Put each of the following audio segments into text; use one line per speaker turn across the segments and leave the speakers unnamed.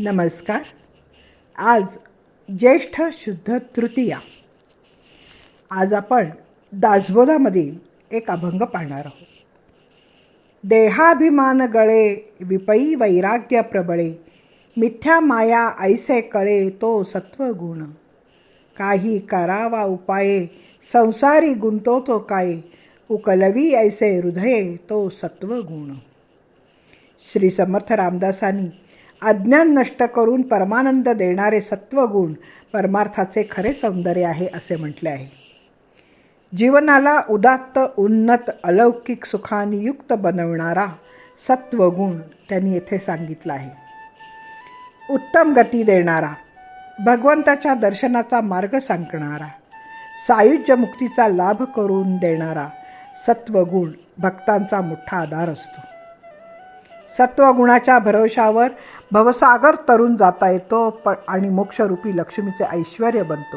नमस्कार. आज ज्येष्ठ शुद्ध तृतीया. आज आपण दासबोधामधील एक अभंग पाहणार आहोत. देहाभिमान गळे विपयी वैराग्य प्रबळे मिथ्या माया ऐसे कळे तो सत्वगुण. काही करावा उपाये संसारी गुंतो तो काय उकलवी ऐसे हृदये तो सत्वगुण. श्री समर्थ रामदासांनी अज्ञान नष्ट करून परमानंद देणारे सत्वगुण परमार्थाचे खरे सौंदर्य आहे असे म्हटले आहे. जीवनाला उदात्त उन्नत अलौकिक सुखाने युक्त बनवणारा सत्वगुण त्यांनी येथे सांगितला आहे. उत्तम गती देणारा भगवंताच्या दर्शनाचा मार्ग सांगणारा सायुज्य मुक्तीचा लाभ करून देणारा सत्वगुण भक्तांचा मोठा आधार असतो. सत्वगुणाच्या भरोशावर भवसागर तरुण जाता येतो प आणि मोक्षरूपी लक्ष्मीचे ऐश्वर बनतो.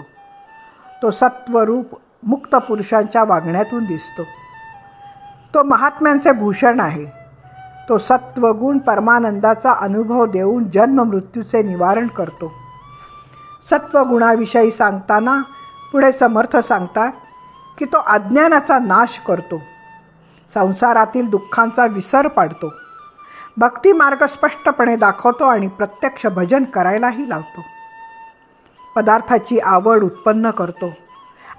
तो सत्वरूप मुक्त पुरुषांच्या वागण्यातून दिसतो. तो महात्म्यांचे भूषण आहे. तो सत्वगुण परमानंदाचा अनुभव देऊन जन्म मृत्यूचे निवारण करतो. सत्वगुणाविषयी सांगताना पुढे समर्थ सांगतात की तो अज्ञानाचा नाश करतो. संसारातील दुःखांचा विसर पाडतो. भक्ती मार्ग स्पष्टपणे दाखवतो आणि प्रत्यक्ष भजन करायलाही लावतो. पदार्थाची आवड उत्पन्न करतो.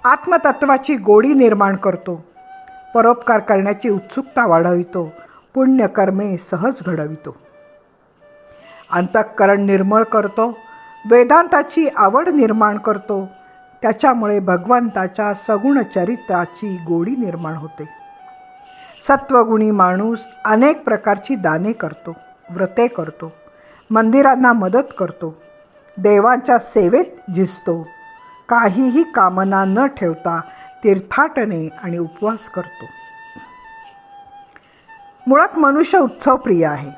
आत्मतत्वाची गोडी निर्माण करतो. परोपकार करण्याची उत्सुकता वाढवितो. पुण्यकर्मे सहज घडवितो. अंतःकरण निर्मळ करतो. वेदांताची आवड निर्माण करतो. त्याच्यामुळे भगवंताच्या सगुण चरित्राची गोडी निर्माण होते. सत्वगुणी माणूस अनेक प्रकारची दाने करतो व्रते करतो मंदिरांना मदत करतो देवांच्या सेवेत झिजतो काहीही कामना न ठेवता तीर्थाटने आणि उपवास करतो. मुळात मनुष्य उत्सवप्रिय आहे.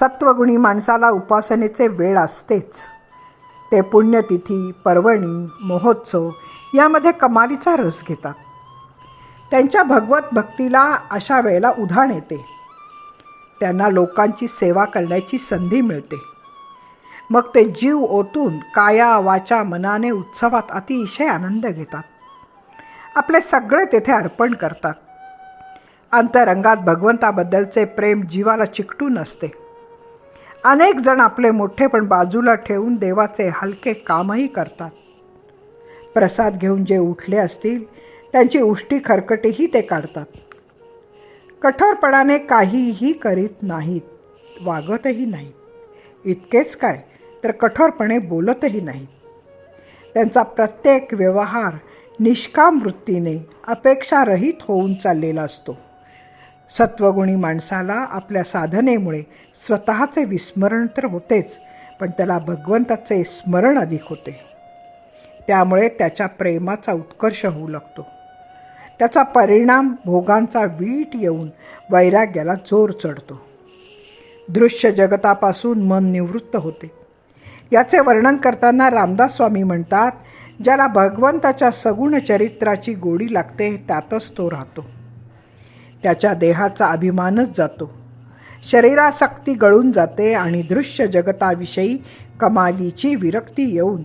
सत्वगुणी माणसाला उपासनेचे वेळ असतेच. ते पुण्यतिथी पर्वणी महोत्सव यामध्ये कमालीचा रस घेतात. त्यांच्या भगवत भक्तीला अशा वेळेला उधाण येते. त्यांना लोकांची सेवा करण्याची संधी मिळते. मग ते जीव ओतून काया वाचा मनाने उत्सवात अतिशय आनंद घेतात. आपले सगळे तेथे अर्पण करतात. अंतरंगात भगवंताबद्दलचे प्रेम जीवाला चिकटून असते अनेक जण आपले मोठेपण बाजूला ठेवून देवाचे हलके कामही करतात. प्रसाद घेऊन जे उठले असतील त्यांची उष्टी खरकटीही ते काढतात. कठोरपणाने काहीही करीत नाहीत वागतही नाहीत. इतकेच काय तर कठोरपणे बोलतही नाहीत. त्यांचा प्रत्येक व्यवहार निष्काम वृत्तीने अपेक्षारहित होऊन चाललेला असतो. सत्वगुणी माणसाला आपल्या साधनेमुळे स्वतःचे विस्मरण तर होतेच पण त्याला भगवंताचे स्मरण अधिक होते. त्यामुळे त्याच्या प्रेमाचा उत्कर्ष होऊ लागतो. त्याचा परिणाम भोगांचा वीट येऊन वैराग्याला जोर चढतो. दृश्य जगतापासून मन निवृत्त होते. याचे वर्णन करताना रामदास स्वामी म्हणतात ज्याला भगवंताच्या सगुण चरित्राची गोडी लागते त्यातच तो राहतो. त्याच्या देहाचा अभिमानच जातो. शरीरासक्ती गळून जाते आणि दृश्य जगताविषयी कमालीची विरक्ती येऊन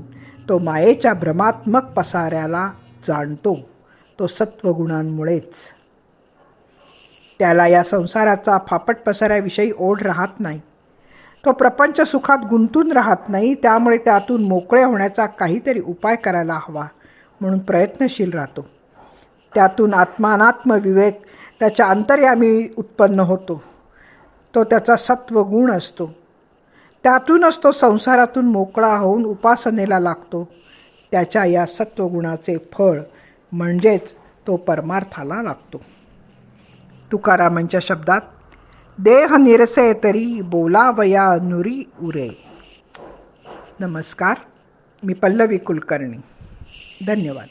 तो मायेच्या भ्रमात्मक पसाऱ्याला जाणतो. तो सत्वगुणांमुळेच. त्याला या संसाराचा फापट पसाऱ्याविषयी ओढ राहत नाही. तो प्रपंच सुखात गुंतून राहत नाही त्यामुळे त्यातून मोकळे होण्याचा काहीतरी उपाय करायला हवा म्हणून प्रयत्नशील राहतो. त्यातून आत्मानात्म विवेक त्याच्या अंतर्यामी उत्पन्न होतो. तो त्याचा सत्वगुण असतो. त्यातूनच तो संसारातून मोकळा होऊन उपासनेला लागतो. त्याच्या या सत्वगुणाचे फळ म्हणजेच तो परमार्थाला लागतो. तुकारामांच्या शब्दात देह निरसे तरी बोलावया नुरी उरे. नमस्कार मी पल्लवी कुलकर्णी. धन्यवाद.